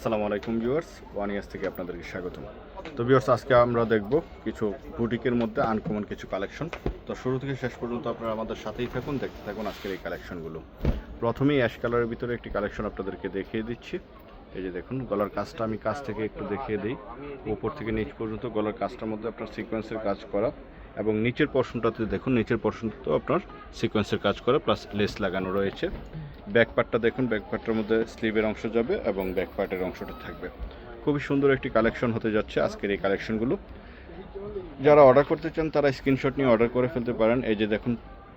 আসসালামু আলাইকুম viewers, one years থেকে আপনাদেরকে স্বাগতম। তো ভিউয়ার্স, আজকে আমরা দেখব কিছু বুটিকের মধ্যে আনকমন কিছু কালেকশন তো শুরু থেকে শেষ পর্যন্ত আপনারা আমাদের সাথেই থাকুন, দেখতে থাকুন আজকের এই কালেকশনগুলো প্রথমেই অ্যাশ কালারের ভিতরে একটি কালেকশন আপনাদেরকে দেখিয়ে দিচ্ছি। এই যে দেখুন, গলার কাজটা আমি কাছ থেকে একটু দেখিয়ে দিই। উপর থেকে নিচ পর্যন্ত গলার কাজটার মধ্যে আপনার সিকোয়েন্সের কাজ করা। এবং নিচের পর্শনটাতে দেখুন নিচের পর্শনটাতেও আপনার সিকোয়েন্সের কাজ করা প্লাস লেস লাগানো রয়েছে। ব্যাক পার্টটা দেখুন ব্যাক পার্টের মধ্যে স্লিভের অংশ যাবে এবং ব্যাক পার্টের অংশটা থাকবে। খুবই সুন্দর একটি কালেকশন হতে যাচ্ছে আজকের এই কালেকশনগুলো যারা অর্ডার করতে চান তারা স্ক্রিনশট নিয়ে অর্ডার করে ফেলতে পারেন। এই যে দেখুন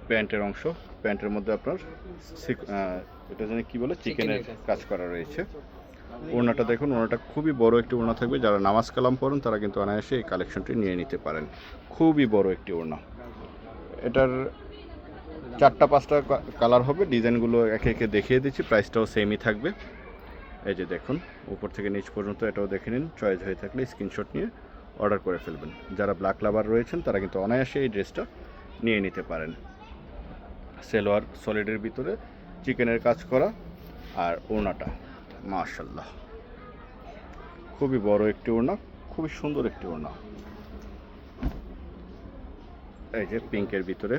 প্যান্টের অংশ। প্যান্টের মধ্যে আপনার এটা জানি কী বলে? চিকেনের কাজ করা রয়েছে। ওড়নাটা দেখুন, ওড়নাটা খুবই বড় একটি ওড়না থাকবে। যারা নামাজ কালাম পড়েন, তারা কিন্তু অনায়াসে এই কালেকশনটি নিয়ে নিতে পারেন। খুবই বড় একটি ওড়না। এটার চারটা, পাঁচটা কালার হবে। ডিজাইনগুলো একে একে দেখিয়ে দিচ্ছি। প্রাইসটাও সেমই থাকবে। এই যে দেখুন, উপর থেকে নিচ পর্যন্ত এটাও দেখে নিন। চয়েস হয়ে থাকলে স্ক্রিনশট নিয়ে অর্ডার করে ফেলবেন। যারা ব্ল্যাক লাভার রয়েছেন, তারা কিন্তু অনায়াসে এই ড্রেসটা নিয়ে নিতে পারেন। সেলোয়ার সলিডের ভিতরে চিকেনের কাজ করা আর ওড়নাটা। মাশাল্লাহ খুবই বড় একটি ওড়না খুবই সুন্দর একটি ওড়না। এই যে পিঙ্কের ভিতরে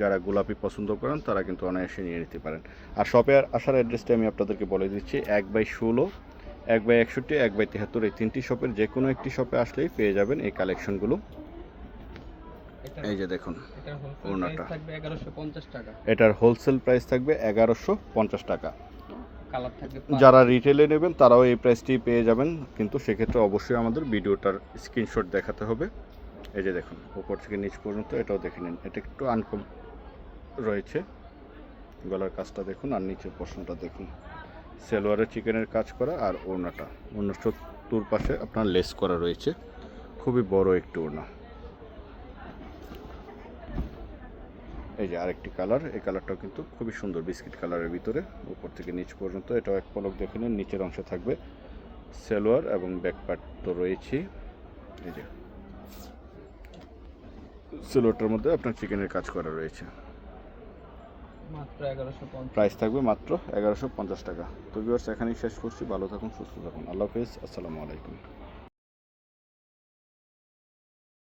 যারা গোলাপি পছন্দ করেন তারা কিন্তু অনায়াসে নিয়ে নিতে পারেন। আর শপে আসার অ্যাড্রেসটা আমি আপনাদেরকে বলে দিচ্ছি এক বাই ষোলো এক বাই একষট্টি এক বাই তেহাত্তর এই তিনটি শপের যে কোনো একটি শপে আসলেই পেয়ে যাবেন এই কালেকশনগুলো। এই যে দেখুন এটার হোলসেল ওড়নাটা। প্রাইস থাকবে এগারোশো পঞ্চাশ টাকা। এটার হোলসেল প্রাইস থাকবে এগারোশো পঞ্চাশ টাকা। যারা রিটেলে নেবেন, তারাও এই প্রাইসটি পেয়ে যাবেন। কিন্তু সেক্ষেত্রে অবশ্যই আমাদের ভিডিওটার স্ক্রিনশট দেখাতে হবে। এই যে দেখুন, উপর থেকে নিচ পর্যন্ত এটাও দেখে নিন। এটা একটু আনকম রয়েছে। গলার কাজটা দেখুন আর নিচের পোর্শনটা দেখুন। সেলোয়ারের চিকেনের কাজ করা আর ওড়নাটা। অন্য চতুর পাশে আপনার লেস করা রয়েছে। খুবই বড় একটি ওড়না। এই যে আরেকটি কালার এই কালারটাও কিন্তু খুবই সুন্দর বিস্কিট কালারের ভিতরে। উপর থেকে নিচ পর্যন্ত এটাও এক পলক দেখে নিন নিচের অংশে থাকবে সেলোয়ার এবং ব্যাক পার্ট তো রয়েছেই। এই যে সেলোয়ারটার মধ্যে আপনার চিকেনের কাজ করা রয়েছে। প্রাইস থাকবে মাত্র এগারোশো পঞ্চাশ টাকা। তো ভিউয়ার্স এখানেই শেষ করছি। ভালো থাকুন সুস্থ থাকুন। আল্লাহ হাফিজ। আসসালামু আলাইকুম।